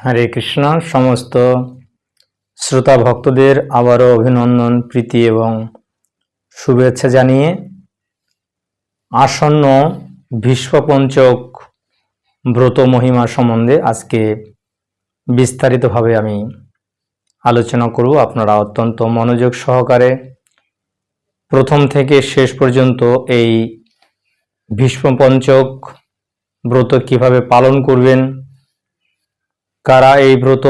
হরে কৃষ্ণ। সমস্ত শ্রোতা ভক্তদের আবারও অভিনন্দন, প্রীতি এবং শুভেচ্ছা জানিয়ে আসন্ন ভীষ্মপঞ্চক ব্রত মহিমা সম্বন্ধে আজকে বিস্তারিতভাবে আমি আলোচনা করব। আপনারা অত্যন্ত মনোযোগ সহকারে প্রথম থেকে শেষ পর্যন্ত এই ভীষ্মপঞ্চক ব্রত কীভাবে পালন করবেন কারা এই ব্রত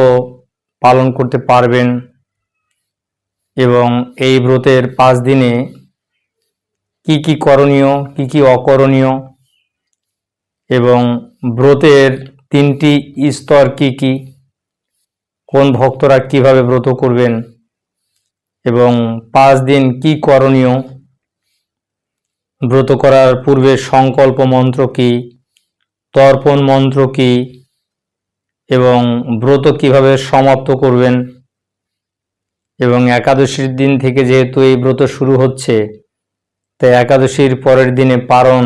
পালন করতে পারবেন এবং এই ব্রতের পাঁচ দিনে কি কি করণীয়, কি কি অকরণীয় এবং ব্রতের তিনটি স্তর কি কি, কোন ভক্তরা কীভাবে ব্রত করবেন এবং পাঁচ দিন কি করণীয়, ব্রত করার পূর্বে সংকল্প মন্ত্র কি, তর্পণ মন্ত্র কি এবং ব্রত কীভাবে সমাপ্ত করবেন? এবং একাদশীর দিন থেকে যেহেতু এই ব্রত শুরু হচ্ছে তাই একাদশীর পরের দিনে পারণ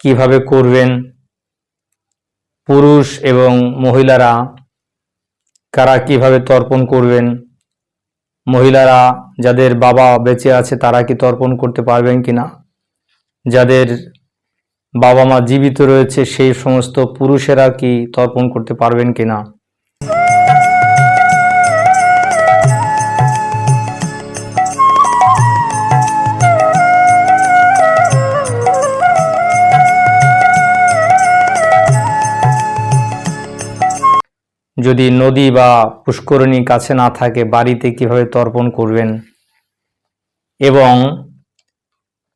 কীভাবে করবেন? পুরুষ এবং মহিলারা কারা কীভাবে তর্পণ করবেন? মহিলারা যাদের বাবা বেঁচে আছে তারা কি তর্পণ করতে পারবেন কিনা? যাদের বাবা মা জীবিত রয়েছে, সেই সমস্ত পুরুষেরা কি তর্পণ করতে পারবেন কিনা? যদি নদী বা পুষ্করণী কাছে না থাকে, বাড়িতে কীভাবে তর্পণ করবেন? এবং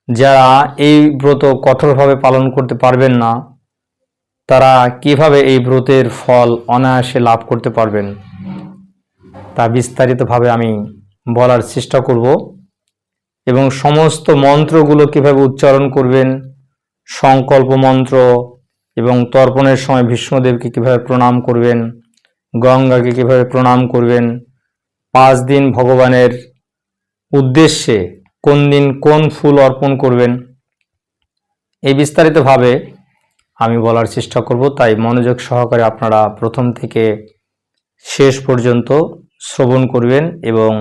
যারা এই ব্রত কঠোরভাবে পালন করতে পারবেন না, তারা কীভাবে এই ব্রতের ফল অনায়াসে লাভ করতে পারবেন? তা বিস্তারিতভাবে আমি বলার চেষ্টা করব। এবং সমস্ত মন্ত্রগুলো কীভাবে উচ্চারণ করবেন, সংকল্প মন্ত্র এবং তর্পণের সময় ভীষ্মদেবকে কীভাবে প্রণাম করবেন, গঙ্গাকে কীভাবে প্রণাম করবেন, পাঁচ দিন ভগবানের উদ্দেশ্যে কোন দিন কোন ফুল অর্পণ করবেন? এই বিস্তারিতভাবে আমি বলার চেষ্টা করব, তাই মনোযোগ সহকারে আপনারা প্রথম থেকে শেষ পর্যন্ত শ্রবণ করবেন এবং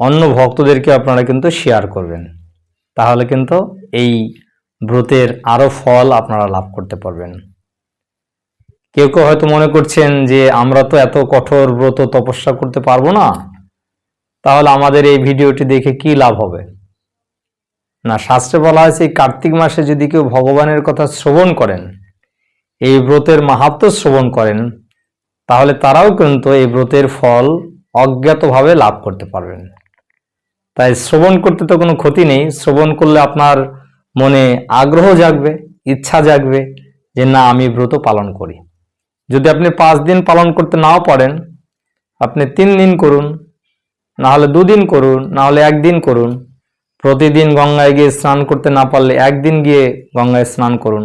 অন্য ভক্তদেরকে আপনারা কিন্তু শেয়ার করবেন। তাহলে কিন্তু এই ব্রতের আরও ফল আপনারা লাভ করতে পারবেন। কেউ কেউ হয়তো মনে করছেন যে আমরা তো এত কঠোর ব্রত তপস্যা করতে পারব না। তাহলে আমাদের এই ভিডিওটি দেখে কি লাভ হবে? না, শাস্ত্রে বলা হয়েছে কার্তিক মাসে যদি কেউ ভগবানের কথা শ্রবণ করেন, এই ব্রতের মাহাত্ম শ্রবণ করেন, তাহলে তারাও কিন্তু এই ব্রতের ফল অজ্ঞাতভাবে লাভ করতে পারবেন। তাই শ্রবণ করতে তো কোনো ক্ষতি নেই। শ্রবণ করলে আপনার মনে আগ্রহ জাগবে, ইচ্ছা জাগবে যে না, আমি ব্রত পালন করি। যদি আপনি পাঁচ দিন পালন করতে নাও পারেন, আপনি তিন দিন করুন না হলে দুদিন করুন না হলে একদিন করুন। প্রতিদিন গঙ্গায় গিয়ে স্নান করতে না পারলে একদিন গিয়ে গঙ্গায় স্নান করুন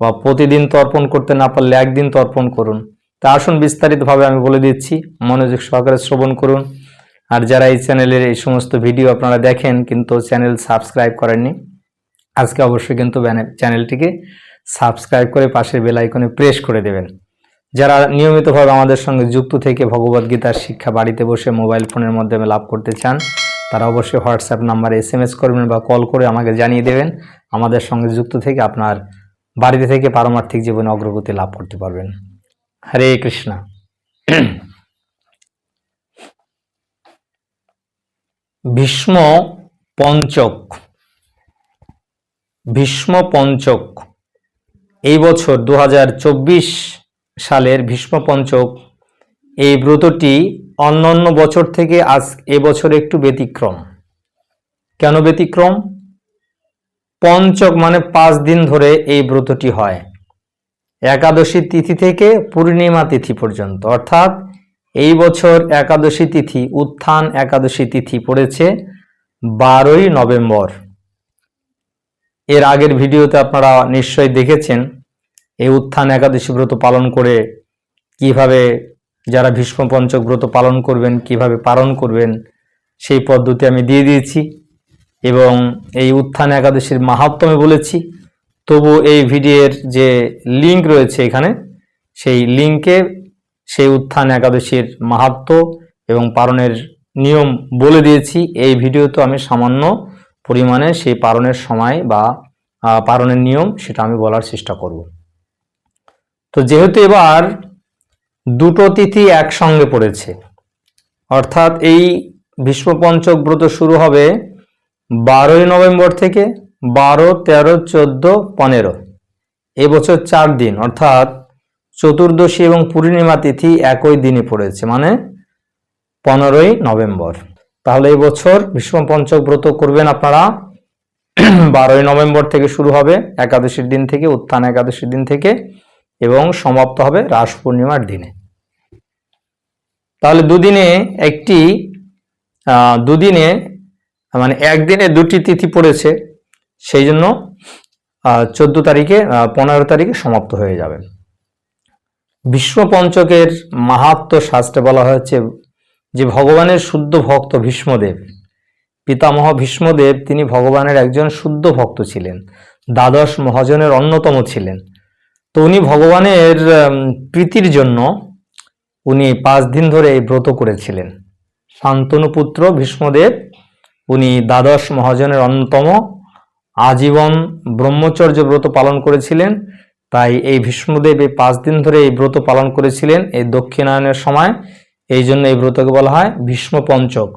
বা প্রতিদিন তর্পণ করতে না পারলে একদিন তর্পণ করুন। তা আসুন বিস্তারিতভাবে আমি বলে দিচ্ছি, মনোযোগ সহকারে শ্রবণ করুন। আর যারা এই চ্যানেলের এই সমস্ত ভিডিও আপনারা দেখেন কিন্তু চ্যানেল সাবস্ক্রাইব করেননি, আজকে অবশ্যই কিন্তু চ্যানেলটিকে সাবস্ক্রাইব করে পাশের বেল আইকনে প্রেস করে দেবেন। যারা নিয়মিতভাবে আমাদের সঙ্গে যুক্ত থেকে ভগবদ গীতার শিক্ষা বাড়িতে বসে মোবাইল ফোনের মাধ্যমে লাভ করতে চান, তারা অবশ্যই হোয়াটসঅ্যাপ নাম্বারে এস এম এস করবেন বা কল করে আমাকে জানিয়ে দেবেন। আমাদের সঙ্গে যুক্ত থেকে আপনার বাড়িতে থেকে পারমার্থিক জীবনে অগ্রগতি লাভ করতে পারবেন। হরে কৃষ্ণ। ভীষ্ম পঞ্চক। ভীষ্ম পঞ্চক। এই বছর দু হাজার চব্বিশ সালের ভীষ্ম পঞ্চক এই ব্রতটি অন্যান্য বছর থেকে আজ এবছর একটু ব্যতিক্রম। কেন ব্যতিক্রম? পঞ্চক মানে পাঁচ দিন ধরে এই ব্রতটি হয়। একাদশী তিথি থেকে পূর্ণিমা তিথি পর্যন্ত। অর্থাৎ এই বছর একাদশী তিথি, উত্থান একাদশী তিথি পড়েছে বারোই নভেম্বর। এর আগের ভিডিওতে আপনারা নিশ্চয়ই দেখেছেন এই উত্থান একাদশী ব্রত পালন করে কীভাবে যারা ভীষ্ম পঞ্চক ব্রত পালন করবেন, কীভাবে পালন করবেন, সেই পদ্ধতি আমি দিয়ে দিয়েছি এবং এই উত্থান একাদশীর মাহাত্ম্য আমি বলেছি। তবু এই ভিডিওর যে লিংক রয়েছে এখানে, সেই লিংকে সেই উত্থান একাদশীর মাহাত্ম এবং পালনের নিয়ম বলে দিয়েছি। এই ভিডিওতে আমি সামান্য পরিমাণে সেই পালনের সময় বা পালনের নিয়ম সেটা আমি বলার চেষ্টা করব। তো যেহেতু এবার দুটো তিথি একসঙ্গে পড়েছে, অর্থাৎ এই ভীষ্ম পঞ্চক ব্রত শুরু হবে বারোই নভেম্বর থেকে বারো, তেরো, চোদ্দ, পনেরো। এবছর চার দিন, অর্থাৎ চতুর্দশী এবং পূর্ণিমা তিথি একই দিনই পড়েছে মানে পনেরোই নভেম্বর। তাহলে এই বছর ভীষ্ম পঞ্চক ব্রত করবেন আপনারা। বারোই নভেম্বর থেকে শুরু হবে একাদশীর দিন থেকে, উত্থান একাদশীর দিন থেকে। এবং সমাপ্ত হবে রাস পূর্ণিমার দিনে। তাহলে দুদিনে একটি দুদিনে মানে একদিনে দুটি তিথি পড়েছে, সেই জন্য চোদ্দ তারিখে পনেরো তারিখে সমাপ্ত হয়ে যাবে। বিশ্ব পঞ্চকের মাহাত্ম শাস্ত্রে বলা হয়েছে যে, ভগবানের শুদ্ধ ভক্ত ভীষ্মদেব। পিতামহ ভীষ্মদেব, তিনি ভগবানের একজন শুদ্ধ ভক্ত ছিলেন। দ্বাদশ মহাজনের অন্যতম ছিলেন। তো উনি ভগবানের প্রীতির জন্য উনি পাঁচ দিন ধরে এই ব্রত করেছিলেন। শান্তনু পুত্র ভীষ্মদেব, উনি দ্বাদশ মহাজনের অন্যতম আজীবন ব্রহ্মচর্য ব্রত পালন করেছিলেন। তাই এই ভীষ্মদেব এই পাঁচ দিন ধরে এই ব্রত পালন করেছিলেন এই দক্ষিণায়নের সময়। এই জন্য এই ব্রতকে বলা হয় ভীষ্ম পঞ্চক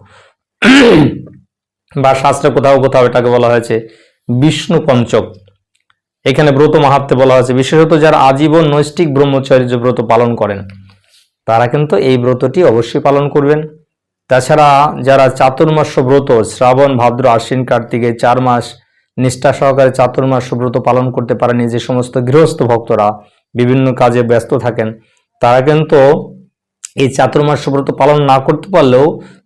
বা শাস্ত্রে কোথাও কোথাও এটাকে বলা হয়েছে বিষ্ণু পঞ্চক এখানে ব্রত মাহাত্মে বলা হয়েছে। বিশেষত যারা আজীবন নৈষ্টিক ব্রহ্মচর্য ব্রত পালন করেন, তারা কিন্তু এই ব্রতটি অবশ্যই পালন করবেন। তাছাড়া যারা চাতুর্মাস্য ব্রত, শ্রাবণ, ভাদ্র, আশ্বিন, কার্তিকে, চার মাস নিষ্ঠা সহকারে চাতুর্মাস্য ব্রত পালন করতে পারেনি যে সমস্ত গৃহস্থ ভক্তরা বিভিন্ন কাজে ব্যস্ত থাকেন, তারা কিন্তু এই চাতুর্মাস্য ব্রত পালন না করতে পারলেও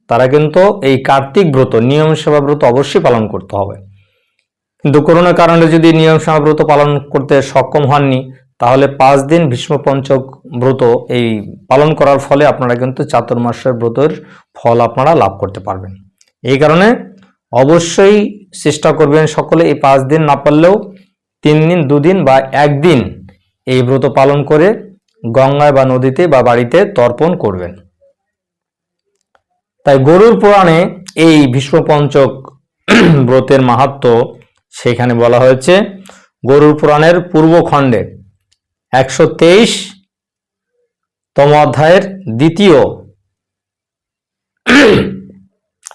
তারা কিন্তু এই কার্তিক ব্রত, নিয়ম সেবা ব্রত অবশ্যই পালন করতে হবে। কিন্তু করোনার কারণে যদি নিয়ম ব্রত পালন করতে সক্ষম হননি, তাহলে পাঁচ দিন ভীষ্ম পঞ্চক ব্রত এই পালন করার ফলে আপনারা কিন্তু চাতুর্মাসের ব্রতের ফল আপনারা লাভ করতে পারবেন। এই কারণে অবশ্যই চেষ্টা করবেন সকলে এই পাঁচ দিন না পারলেও তিন দিন, দুদিন বা একদিন এই ব্রত পালন করে গঙ্গায় বা নদীতে বা বাড়িতে তর্পণ করবেন। তাই গরুর পুরাণে এই ভীষ্ম পঞ্চক ব্রতের মাহাত্ম সেখানে বলা হয়েছে গরুর পুরাণের পূর্ব খণ্ডে একশো তেইশ তম অধ্যায়ের দ্বিতীয়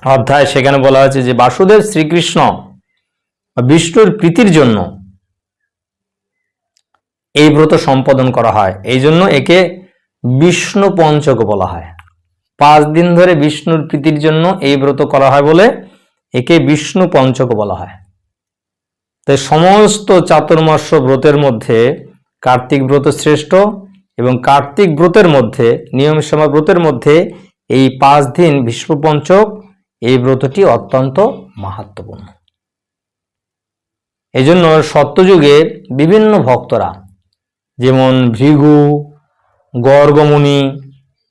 অধ্যায় সেখানে বলা হয়েছে যে বাসুদেব শ্রীকৃষ্ণ বিষ্ণুর প্রীতির জন্য এই ব্রত সম্পাদন করা হয়। এই জন্য একে বিষ্ণু পঞ্চক বলা হয়। পাঁচ দিন ধরে বিষ্ণুর প্রীতির জন্য এই ব্রত করা হয় বলে একে বিষ্ণু পঞ্চক বলা হয়। তাই সমস্ত চাতুর্মাস্য ব্রতের মধ্যে কার্তিক ব্রত শ্রেষ্ঠ এবং কার্তিক ব্রতের মধ্যে, নিয়ম সেবা ব্রতের মধ্যে এই পাঁচ দিন বিশ্বপঞ্চক এই ব্রতটি অত্যন্ত মাহাত্মপূর্ণ এই জন্য সত্যযুগে বিভিন্ন ভক্তরা, যেমন ভৃগু, গর্গমুনি,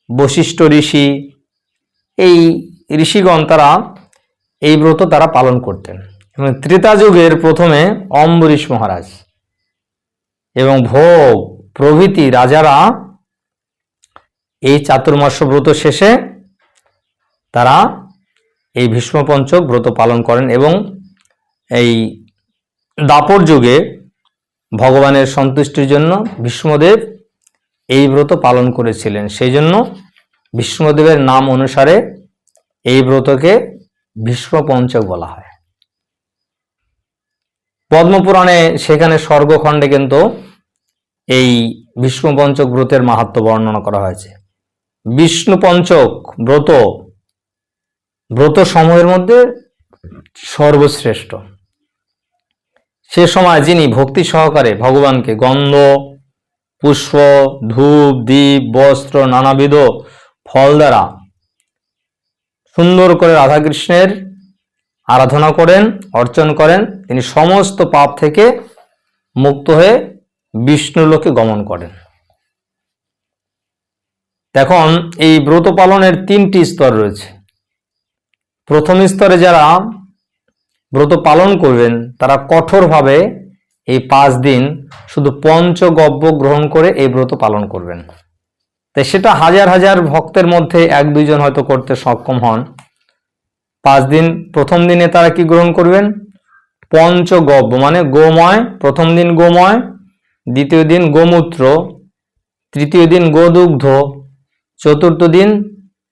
বশিষ্ঠ ঋষি, এই ঋষিগণ তারা এই ব্রত তারা পালন করতেন। এবং ত্রেতা যুগের প্রথমে অম্বরীশ মহারাজ এবং ভোগ প্রভৃতি রাজারা এই চাতুর্মাস্য ব্রত শেষে তারা এই ভীষ্মপঞ্চক ব্রত পালন করেন এবং এই দাপর যুগে ভগবানের সন্তুষ্টির জন্য ভীষ্মদেব এই ব্রত পালন করেছিলেন। সেই জন্য ভীষ্মদেবের নাম অনুসারে এই ব্রতকে ভীষ্মপঞ্চক বলা হয়। পদ্মপুরাণে সেখানে স্বর্গখণ্ডে কিন্তু এই বিষ্ণু পঞ্চক ব্রতের মাহাত্ম বর্ণনা করা হয়েছে। বিষ্ণু পঞ্চক ব্রত ব্রত সমূহের মধ্যে সর্বশ্রেষ্ঠ। সে সময় যিনি ভক্তি সহকারে ভগবানকে গন্ধ, পুষ্প, ধূপ দ্বীপ বস্ত্র, নানাবিধ ফল দ্বারা সুন্দর করে রাধাকৃষ্ণের আরাধনা করেন, অর্চন করেন, তিনি সমস্ত পাপ থেকে মুক্ত হয়ে বিষ্ণু লোকে গমন করেন। এখন এই ব্রত পালনের তিনটি স্তর রয়েছে। প্রথম স্তরে যারা ব্রত পালন করবেন, তারা কঠোরভাবে এই পাঁচ দিন শুধু পঞ্চগব্য গ্রহণ করে এই ব্রত পালন করবেন। তাই সেটা হাজার হাজার ভক্তের মধ্যে এক দুইজন হয়তো করতে সক্ষম হন। পাঁচ দিন প্রথম দিনে তারা কি গ্রহণ করবেন? পঞ্চগব্য মানে গোময়, প্রথম দিন গোময়, দ্বিতীয় দিন গোমূত্র, তৃতীয় দিন গোদুগ্ধ, চতুর্থ দিন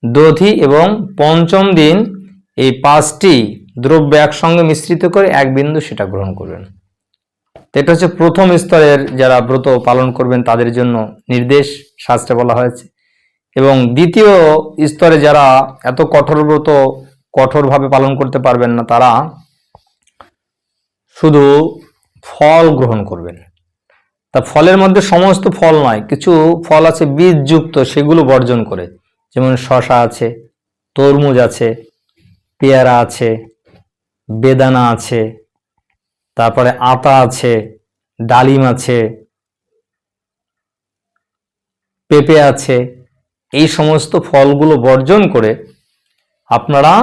দধি এবং পঞ্চম দিন এই পাঁচটি দ্রব্য একসঙ্গে মিশ্রিত করে এক বিন্দু সেটা গ্রহণ করবেন। এটা হচ্ছে প্রথম স্তরের যারা ব্রত পালন করবেন তাদের জন্য নির্দেশ, শাস্ত্রে বলা হয়েছে। এবং দ্বিতীয় স্তরে যারা এত কঠোর ব্রত কঠোরভাবে পালন করতে পারবেন না তারা, শুধু ফল গ্রহণ করবেন। তা ফলের মধ্যে সমস্ত ফল নয়, কিছু ফল আছে বীজযুক্ত, সেগুলো বর্জন করে। যেমন শশা আছে, তরমুজ আছে, পেয়ারা আছে, বেদানা আছে, তারপরে আতা আছে, ডালিম আছে, পেঁপে আছে, এই সমস্ত ফলগুলো বর্জন করে আপনারা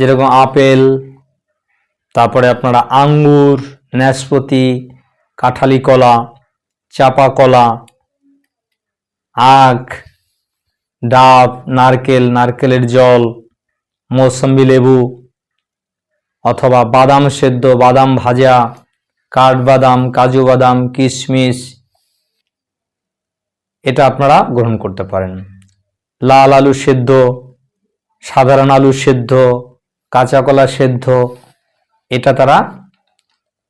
যেরকম আপেল, তারপরে আপনারা আঙ্গুর নাশপাতি কাঁঠালি কলা, চাপা কলা, আখ, ডাব, নারকেল, নারকেলের জল, মৌসম্বি লেবু, অথবা বাদাম সেদ্ধ, বাদাম ভাজা কাঠবাদাম কাজু বাদাম, কিশমিশ, এটা আপনারা গ্রহণ করতে পারেন। লাল আলু সেদ্ধ, সাধারণ আলু সেদ্ধ কাঁচা কলা সেদ্ধ, এটা তারা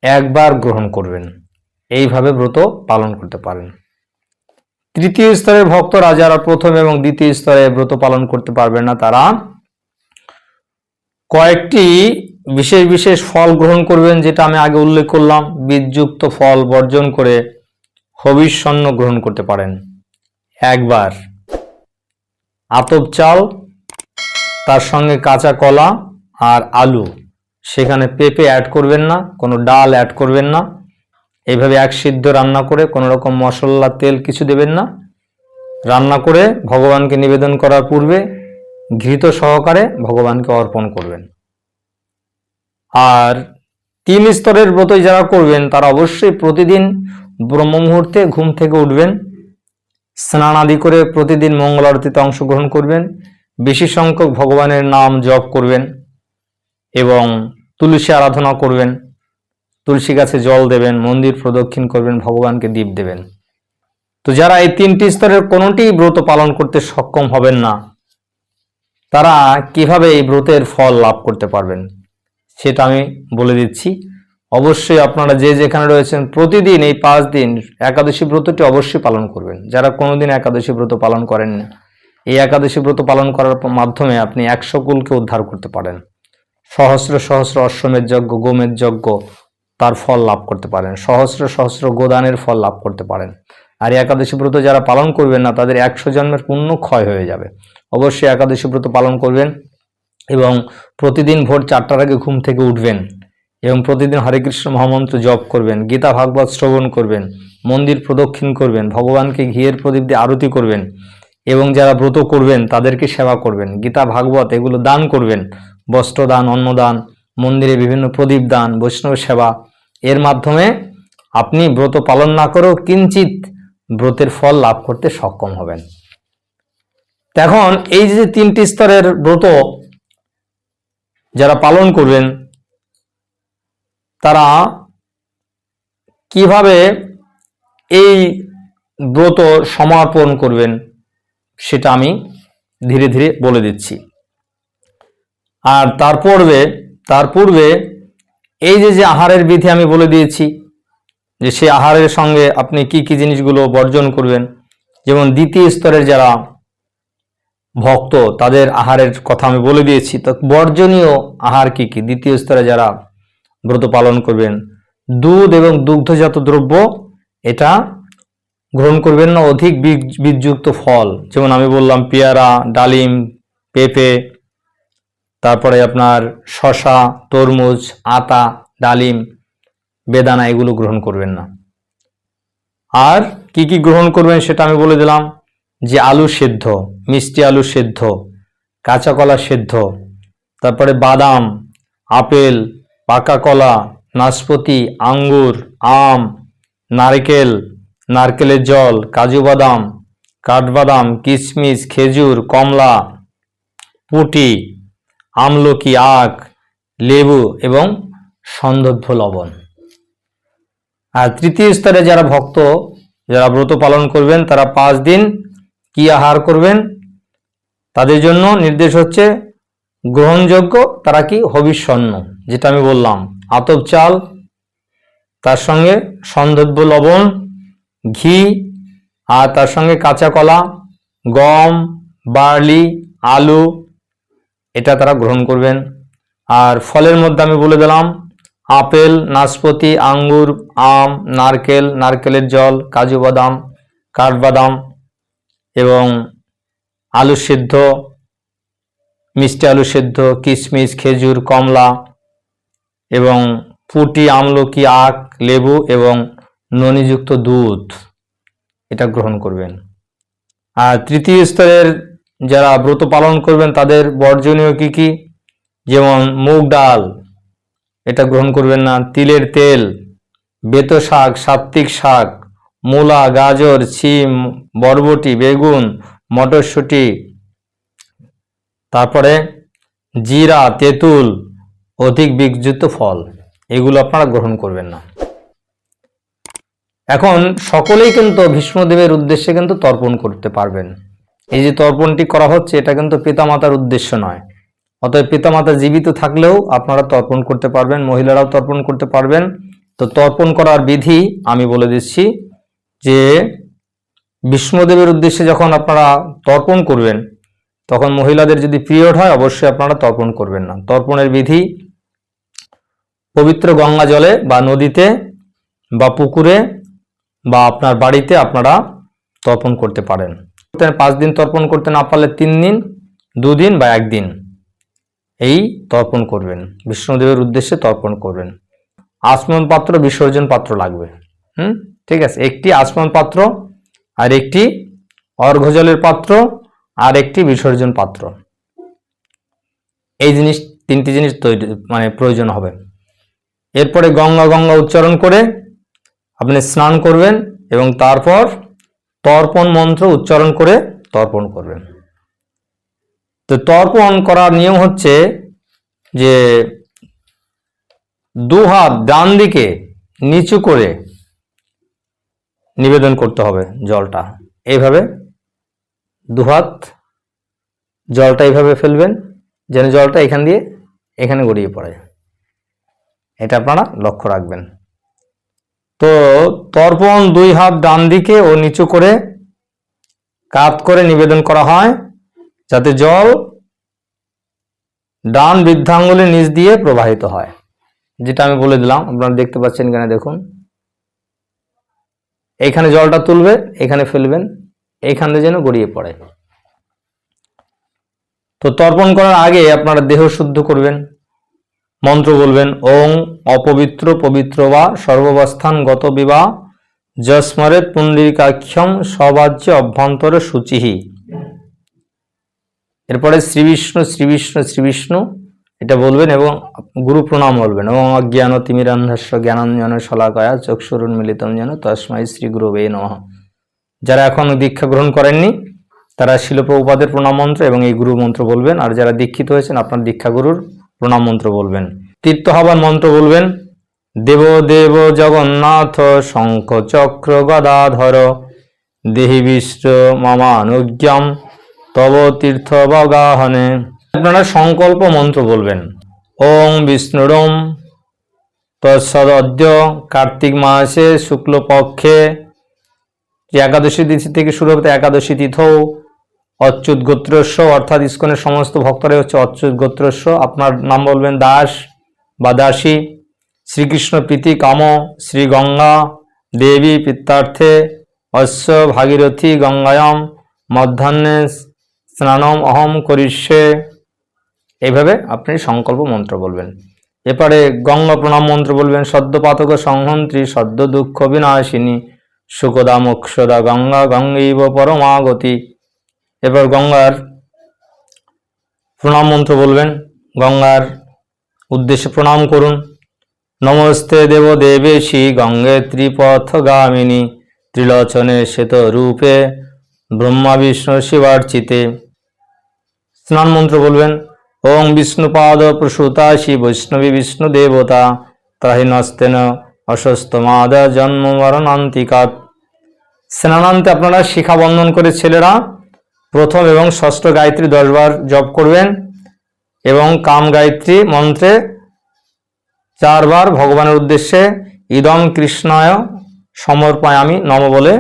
একবার গ্রহণ করবেন। এইভাবে ব্রত পালন করতে পারেন। তৃতীয় স্তরের ভক্তরা যারা প্রথম এবং দ্বিতীয় স্তরে ব্রত পালন করতে পারবেন না তারা। কয়েকটি বিশেষ বিশেষ ফল গ্রহণ করবেন, যেটা আমি আগে উল্লেখ করলাম, বীজযুক্ত ফল বর্জন করে হবিষ্যন্ন গ্রহণ করতে পারেন। একবার। আতপ চাল, তার সঙ্গে কাঁচা কলা আর আলু, সেখানে পেঁপে অ্যাড করবেন না, কোনো ডাল অ্যাড করবেন না। এইভাবে এক সিদ্ধ রান্না করে কোনো রকম মশলা, তেল কিছু দেবেন না। রান্না করে ভগবানকে নিবেদন করার পূর্বে ঘৃত সহকারে ভগবানকে অর্পণ করবেন। আর তিন স্তরের ব্রতই যারা করবেন, তারা অবশ্যই প্রতিদিন ব্রহ্ম মুহূর্তে ঘুম থেকে উঠবেন। স্নান আদি করে প্রতিদিন মঙ্গল আরতিতে অংশগ্রহণ করবেন। বেশি সংখ্যক ভগবানের নাম জপ করবেন। এবং তুলসী আরাধনা করবেন, তুলসী গাছে জল দেবেন, মন্দির প্রদক্ষিণ করবেন, ভগবানকে দীপ দেবেন। তো যারা এই তিনটি স্তরের কোনোটি ব্রত পালন করতে সক্ষম হবেন না, তারা কীভাবে এই ব্রতের ফল লাভ করতে পারবেন, সেটা আমি বলে দিচ্ছি। অবশ্যই আপনারা যে যেখানে রয়েছেন, প্রতিদিন এই পাঁচ দিন একাদশী ব্রতটি অবশ্যই পালন করবেন। যারা কোনোদিন একাদশী ব্রত পালন করেন না, এই একাদশী ব্রত পালন করার মাধ্যমে আপনি একশো কুলকে উদ্ধার করতে পারেন। সহস্র সহস্র অশ্বমের যজ্ঞ গোমের যজ্ঞ তার ফল লাভ করতে পারেন। সহস্র সহস্র গোদানের ফল লাভ করতে পারেন। আর একাদশী ব্রত যারা পালন করবেন না, তাদের একশো জন্মের পুণ্য ক্ষয় হয়ে যাবে। অবশ্যই একাদশী ব্রত পালন করবেন এবং প্রতিদিন ভোর চারটার আগে ঘুম থেকে উঠবেন এবং প্রতিদিন হরে কৃষ্ণ মহামন্ত্র জপ করবেন, গীতা, ভাগবত শ্রবণ করবেন, মন্দির প্রদক্ষিণ করবেন, ভগবানকে ঘিয়ের প্রদীপ দিয়ে আরতি করবেন এবং যারা ব্রত করবেন তাদেরকে সেবা করবেন, গীতা, ভাগবত এগুলো দান করবেন। বস্ত্রদান, অন্নদান, মন্দিরে বিভিন্ন প্রদীপ দান, বৈষ্ণব সেবা। এর মাধ্যমে আপনি ব্রত পালন না করেও কিঞ্চিত ব্রতের ফল লাভ করতে সক্ষম হবেন। এখন এই যে তিনটি স্তরের ব্রত যারা পালন করবেন, তারা কীভাবে এই ব্রত সমর্পণ করবেন, সেটা আমি ধীরে ধীরে বলে দিচ্ছি। আর তার পূর্বে তার পূর্বে এই যে যে আহারের বিধি আমি বলে দিয়েছি, যে সেই আহারের সঙ্গে আপনি কি কি জিনিসগুলো বর্জন করবেন, যেমন দ্বিতীয় স্তরের যারা ভক্ত, তাদের আহারের কথা আমি বলে দিয়েছি, তো বর্জনীয় আহার কি কি? দ্বিতীয় স্তরে যারা ব্রত পালন করবেন, দুধ এবং দুগ্ধজাত দ্রব্য, এটা গ্রহণ করবেন না, অধিক বীজ- বীজযুক্ত ফল, যেমন আমি বললাম পেয়ারা, ডালিম, পেঁপে তারপরে আপনার শশা, তরমুজ, আতা, ডালিম, বেদানা এগুলো গ্রহণ করবেন না। আর কি কি গ্রহণ করবেন সেটা আমি বলে দিলাম, যে আলু সেদ্ধ, মিষ্টি আলু সেদ্ধ, কাঁচা কলা সেদ্ধ, তারপরে বাদাম, আপেল, পাকা কলা, নাশপাতি, আঙ্গুর, আম, নারকেল, নারকেলের জল, কাজু বাদাম, কাঠবাদাম, কিশমিশ, খেজুর, কমলা, পুটি আমলকি, আখ, লেবু এবং সন্দর্ভ লবণ। আর তৃতীয় স্তরে যারা ভক্ত, যারা ব্রত পালন করবেন, তারা পাঁচ দিন কি আহার করবেন? তাদের জন্য নির্দেশ হচ্ছে গ্রহণযোগ্য, তারা কি হবিষ্যন্ন, যেটা আমি বললাম, আতপ চাল, তার সঙ্গে সন্দর্ভ লবণ, ঘি, আর তার সঙ্গে কাঁচা কলা, গম, বার্লি, আলু এটা তারা গ্রহণ করবেন। আর ফলের মধ্যে আমি বলে দিলাম, আপেল, নাশপাতি, আঙ্গুর, আম, নারকেল, নারকেলের জল, কাজু বাদাম, কাঠবাদাম এবং আলু সিদ্ধ, মিষ্টি আলু সিদ্ধ, কিশমিশ, খেজুর, কমলা এবং পুটি, আমলকি, আখ, লেবু এবং ননিযুক্ত দুধ এটা গ্রহণ করবেন। আর তৃতীয় স্তরের যারা ব্রত পালন করবেন, তাদের বর্জনীয় কি কি? যেমন মুগ ডাল, এটা গ্রহণ করবেন না। তিলের তেল, বেত শাক, সাত্বিক শাক, মূলা, গাজর শিম বরবটি, বেগুন, মটরশুঁটি। তারপরে জিরা, তেঁতুল, অধিক বীজযুক্ত ফল, এগুলো আপনারা গ্রহণ করবেন না। এখন সকলেই কিন্তু ভীষ্মদেবের উদ্দেশ্যে কিন্তু তর্পণ করতে পারবেন। এই যে তর্পণটি করা হচ্ছে, এটা কিন্তু পিতামাতার উদ্দেশ্য নয়। অতএব পিতামাতা জীবিত থাকলেও আপনারা তর্পণ করতে পারবেন, মহিলারাও তর্পণ করতে পারবেন। তো তর্পণ করার বিধি আমি বলে দিচ্ছি যে, বিষ্ণুদেবের উদ্দেশ্যে যখন আপনারা তর্পণ করবেন, তখন মহিলাদের যদি পিরিয়ড হয়, অবশ্যই আপনারা তর্পণ করবেন না। তর্পণের বিধি, পবিত্র গঙ্গা জলে বা নদীতে বা পুকুরে বা আপনার বাড়িতে আপনারা তর্পণ করতে পারেন। পাঁচ দিন তর্পণ করতে না পারলে তিন দিন, দুদিন বা একদিন। এই তর্পণ করবেন। বিষ্ণুদেবের উদ্দেশ্যে তর্পণ করবেন। আসমন পাত্র, বিসর্জন পাত্র লাগবে। হুম? ঠিক আছে। একটি আসমন পাত্র, আর একটি অর্ঘ্যজলের পাত্র, আর একটি বিসর্জন পাত্র। এই জিনিস, তিনটি জিনিস তৈরি মানে প্রয়োজন হবে। এরপরে গঙ্গা গঙ্গা উচ্চারণ করে আপনি স্নান করবেন এবং তারপর তর্পণ মন্ত্র উচ্চারণ করে তর্পণ করবেন। তো তর্পণ করার নিয়ম হচ্ছে যে দু হাত ডান দিকে নিচু করে নিবেদন করতে হবে জলটা। এইভাবে দুহাত জলটা এইভাবে ফেলবেন, যেন জলটা এখান দিয়ে এখানে গড়িয়ে পড়ে। এটা আপনারা লক্ষ্য রাখবেন। তো তর্পণ দুই হাত ডান দিকে ও নিচু করে কাত করে নিবেদন করা হয়, যাতে জল ডান বৃদ্ধাঙ্গুলের নিচ দিয়ে প্রবাহিত হয়। যেটা আমি বলে দিলাম, আপনারা দেখতে পাচ্ছেন এখানে দেখুন। এইখানে জলটা তুলবে, এখানে ফেলবেন এইখানে যেন গড়িয়ে পড়ে। তো তর্পণ করার আগে আপনারা দেহ শুদ্ধ করবেন। মন্ত্র বলবেন, ওং অপবিত্র পবিত্র বা সর্ববস্থান গত বিবাহ যস্মরেত পুণ্ডরিকাক্ষম সবাজ্য অভ্যন্তরে সূচিহি। এরপরে শ্রী বিষ্ণু শ্রী বিষ্ণু শ্রী বিষ্ণু, এটা বলবেন এবং গুরু প্রণাম বলবেন এবং অজ্ঞান তিমিরান্ধস্য জ্ঞানাঞ্জন শলাকয়া চক্ষুরুন মিলিতম যেন তস্মাই শ্রী গুরু বে নমঃ। যারা এখন দীক্ষা গ্রহণ করেননি, তারা শিলপ্রপাদের প্রণাম মন্ত্র এবং এই গুরু মন্ত্র বলবেন, আর যারা দীক্ষিত হয়েছেন, আপনার দীক্ষা গুরুর প্রণাম মন্ত্র বলবেন। তীর্থ হবার মন্ত্র বলবেন, দেব দেব জগন্নাথ, শঙ্খ চক্র গদাধর, দেহি বিশ্ব মামানুজ্ঞাম, তব তীর্থ বগাহনে। আপনারা সংকল্প মন্ত্র বলবেন, ওং বিষ্ণুরম তৎসদ্য কার্তিক মাসে শুক্লপক্ষে একাদশী তিথি থেকে শুরু হবে একাদশী তিথৌ অচ্যুত গোত্রস্য, অর্থাৎ ইস্কনের সমস্ত ভক্তরাই হচ্ছে অচ্যুত গোত্রস্য। আপনার নাম বলবেন দাস বা দাসী, শ্রীকৃষ্ণ প্রীতি কাম, শ্রী গঙ্গা, দেবী পিত্তার্থে, অশ্ব ভাগীরথী গঙ্গায়াম, মধ্যাহ্নে স্নানম অহম করিষ্যে। এইভাবে আপনি সংকল্প মন্ত্র বলবেন। এরপরে গঙ্গা প্রণাম মন্ত্র বলবেন সদ্যপাতক সংহন্ত্রী, সদ্য দুঃখ বিনাশিনী, সুকদা মোক্ষদা গঙ্গা গঙ্গৈব পরমাগতি। এরপর গঙ্গার প্রণাম মন্ত্র বলবেন। গঙ্গার উদ্দেশ্যে প্রণাম করুন। নমস্তে দেব দেবেশী গঙ্গে ত্রিপথগামিনী ত্রিলোচনে শ্বেত রূপে ব্রহ্মা বিষ্ণু শিবার্চিতে। স্নান মন্ত্র বলবেন, ওং বিষ্ণুপাদ প্রসূতাশি বৈষ্ণবী বিষ্ণু দেবতা, ত্রাহি নস্তেন অস্বস্থমাদ জন্ম মরণান্তিকাত। স্নানান্তে আপনারা শিখা বন্ধন করে ছেলেরা প্রথম এবং ষষ্ঠ গায়ত্রী দশবার জপ করবেন এবং কাম গায়ত্রী মন্ত্রে চারবার ভগবানের উদ্দেশ্যে ইদম কৃষ্ণায় সমর্পয়ামি নম বলে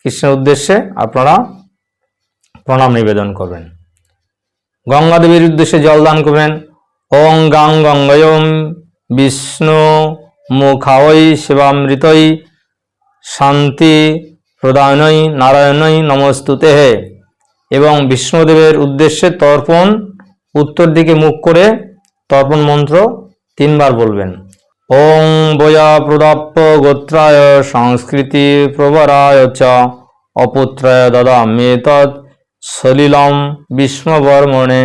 কৃষ্ণের উদ্দেশ্যে আপনারা প্রণাম নিবেদন করবেন। গঙ্গা দেবীর উদ্দেশ্যে জলদান করবেন। ওং গাং গঙ্গয়ম বিষ্ণু মুখাওই শিবামৃতই শান্তি প্রদায়নই নারায়ণই নমস্তুতে। হে এবং বিষ্ণুদেবের উদ্দেশ্যে তর্পণ, উত্তর দিকে মুখ করে তর্পণ মন্ত্র তিনবার বলবেন। ওং বয়া প্রদাপ্য গোত্রায় সংস্কৃতি প্রবরায় চ, অপুত্রায় দদামে তৎ সলিলম বিষ্ণবর্মণে।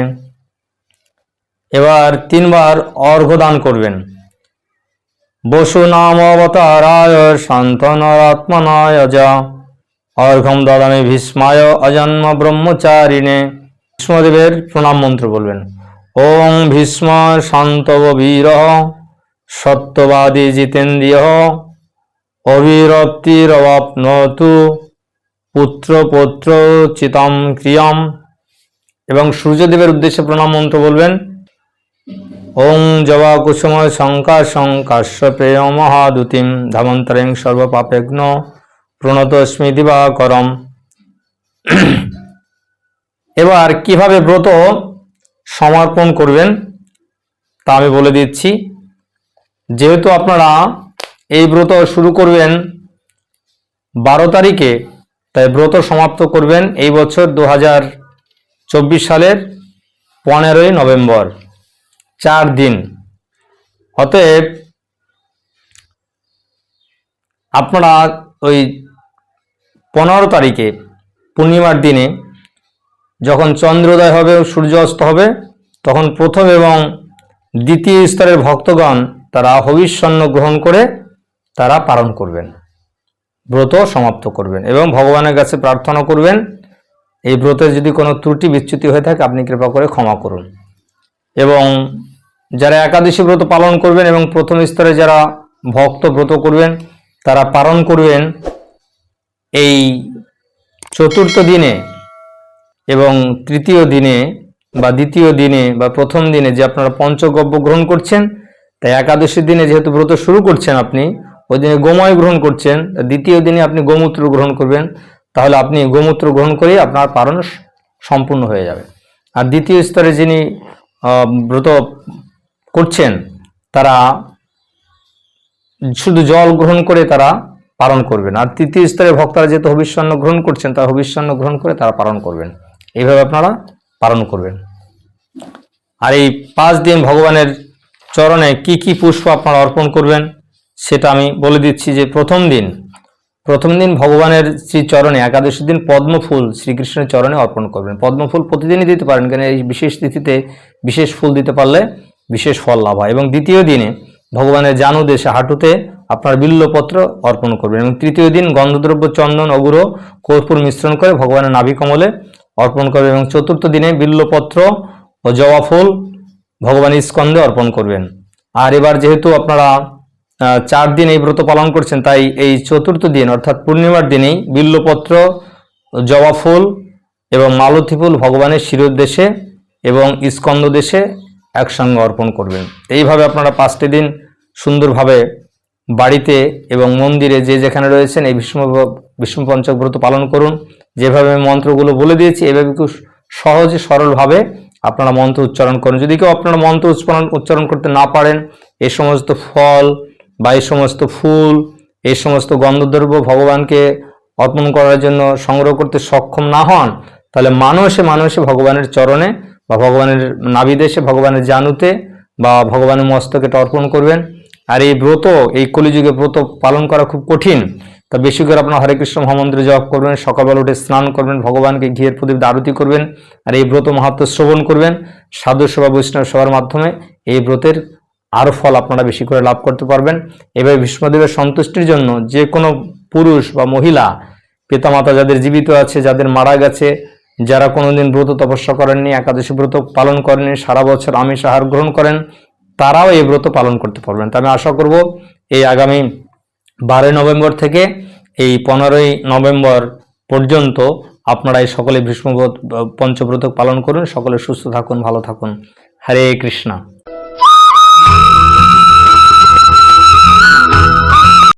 এবার তিনবার অর্ঘ্যদান করবেন। বসু নাম অবতারায় শান্তনরাত্মনায় যা অর্ঘম দদামি ভীষ্মায় অজন্ম ব্রহ্মচারিণে। ভীষ্মদেবের প্রণাম মন্ত্র বলবেন। ওং ভীষ্ম শান্তব বীর সত্যবাদী জিতেন্দ্রিয় অবিরপ্তিরবাপ্নতু পুত্র পৌত্র চিতাম ক্রিয়াম। এবং সূর্যদেবের উদ্দেশ্যে প্রণাম মন্ত্র বলবেন, ওং জবা কুসুম শঙ্কা শঙ্কাশ্য প্রেয় মহাদুতিম ধামন্তরিং সর্বপাপেঘ্ন প্রণতস্মি দিবাকরম। এবার কীভাবে ব্রত সমর্পণ করবেন, তা আমি বলে দিচ্ছি। যেহেতু আপনারা এই ব্রত শুরু করবেন বারো তারিখে, তাই ব্রত সমাপ্ত করবেন এই বছর দু সালের পনেরোই নভেম্বর, চার দিন। অতএব আপনারা ওই পনেরো তারিখে পূর্ণিমার দিনে যখন চন্দ্রোদয় হবে ও সূর্য অস্ত হবে, তখন প্রথম এবং দ্বিতীয় স্তরের ভক্তগণ তারা হবিষ্যন্ন গ্রহণ করে তারা পালন করবেন। ব্রত সমাপ্ত করবেন এবং ভগবানের কাছে প্রার্থনা করবেন, এই ব্রতের যদি কোনো ত্রুটি বিচ্যুতি হয়ে থাকে, আপনি কৃপা করে ক্ষমা করুন। এবং যারা একাদশী ব্রত পালন করবেন এবং প্রথম স্তরে যারা ভক্ত ব্রত করবেন, তারা পালন করবেন এই চতুর্থ দিনে এবং তৃতীয় দিনে বা দ্বিতীয় দিনে বা প্রথম দিনে যে আপনারা পঞ্চগব্য গ্রহণ করছেন তাই একাদশীর দিনে যেহেতু ব্রত শুরু করছেন আপনি, ওই দিনে গোময় গ্রহণ করছেন দ্বিতীয় দিনে আপনি গোমূত্র গ্রহণ করবেন, তাহলে আপনি গোমূত্র গ্রহণ করেই আপনার পালন সম্পূর্ণ হয়ে যাবে। আর দ্বিতীয় স্তরে যিনি ব্রত করছেন, তারা শুধু জল গ্রহণ করে তারা পালন করবেন। আর তৃতীয় স্তরে ভক্তরা যেহেতু হবিষ্যান্ন গ্রহণ করছেন, তারা হবিষ্যান্ন গ্রহণ করে তারা পালন করবেন। এইভাবে আপনারা পালন করবেন। আর এই পাঁচ দিন ভগবানের চরণে কি কি পুষ্প আপনারা অর্পণ করবেন, সেটা আমি বলে দিচ্ছি যে প্রথম দিন প্রথম দিন ভগবানের শ্রী চরণে একাদশী দিন পদ্মফুল শ্রীকৃষ্ণের চরণে অর্পণ করবেন। পদ্মফুল প্রতিদিনই দিতে পারেন, কেন এই বিশেষ তিথিতে বিশেষ ফুল দিতে পারলে বিশেষ ফল লাভ হয়। এবং দ্বিতীয় দিনে ভগবানের জানু দেশে হাঁটুতে আপনার বিল্লপত্র অর্পণ করবেন এবং তৃতীয় দিন গন্ধদ্রব্য চন্দন অগুর কর্পূর মিশ্রণ করে ভগবানের নাভি কমলে অর্পণ করবেন এবং চতুর্থ দিনে বিল্লপত্র ও জবা ফুল ভগবান স্কন্দে অর্পণ করবেন। আর এবার যেহেতু আপনারা চার দিন এই ব্রত পালন করছেন, তাই এই চতুর্থ দিন অর্থাৎ পূর্ণিমার দিনেই বিল্লপত্র, জবা ফুল এবং মালতী ফুল ভগবানের শিরোদ্দেশে এবং স্কন্দ দেশে একসঙ্গে অর্পণ করবেন। এইভাবে আপনারা পাঁচটি দিন সুন্দরভাবে বাড়িতে এবং মন্দিরে যে যেখানে রয়েছেন এই বিষ্ণু বিষ্ণু পঞ্চক ব্রত পালন করুন। যেভাবে আমি মন্ত্রগুলো বলে দিয়েছি, এভাবে খুব সহজে, সরলভাবে আপনারা মন্ত্র উচ্চারণ করুন। যদি কেউ আপনারা মন্ত্র উচ্চারণ উচ্চারণ করতে না পারেন, এ সমস্ত ফল বা এই সমস্ত ফুল এই সমস্ত গন্ধদ্রব্য ভগবানকে অর্পণ করার জন্য সংগ্রহ করতে সক্ষম না হন, তাহলে মানুষে মানুষে ভগবানের চরণে বা ভগবানের নাবিদেশে ভগবানের জানুতে বা ভগবানের মস্তকে অর্পণ করবেন। আর এই ব্রত, এই কলিযুগে ব্রত পালন করা খুব কঠিন। তা বেশি করে আপনার হরে কৃষ্ণ মহামন্ত্র জপ করবেন, সকালবেলা উঠে স্নান করবেন, ভগবানকে ঘিয়ের প্রদীপ আরতি করবেন, আর এই ব্রত মাহাত্ম শ্রবণ করবেন, সাধু সেবা, বৈষ্ণব সভার মাধ্যমে এই ব্রতের আরও ফল আপনারা বেশি করে লাভ করতে পারবেন। এভাবে ভীষ্মদেবের সন্তুষ্টির জন্য যে কোনো পুরুষ বা মহিলা, পিতামাতা যাদের জীবিত আছে, যাদের মারা গেছে, যারা কোনোদিন ব্রত তপস্যা করেননি, একাদশী ব্রত পালন করেননি, সারা বছর আমিষ আহার গ্রহণ করেন তারাও এই ব্রত পালন করতে পারবেন। তা আমি আশা করব এই আগামী বারোই নভেম্বর থেকে এই পনেরোই নভেম্বর পর্যন্ত আপনারা এই সকলে ভীষ্মব্রত, পঞ্চব্রত পালন করুন। সকলে সুস্থ থাকুন, ভালো থাকুন। হরে কৃষ্ণা।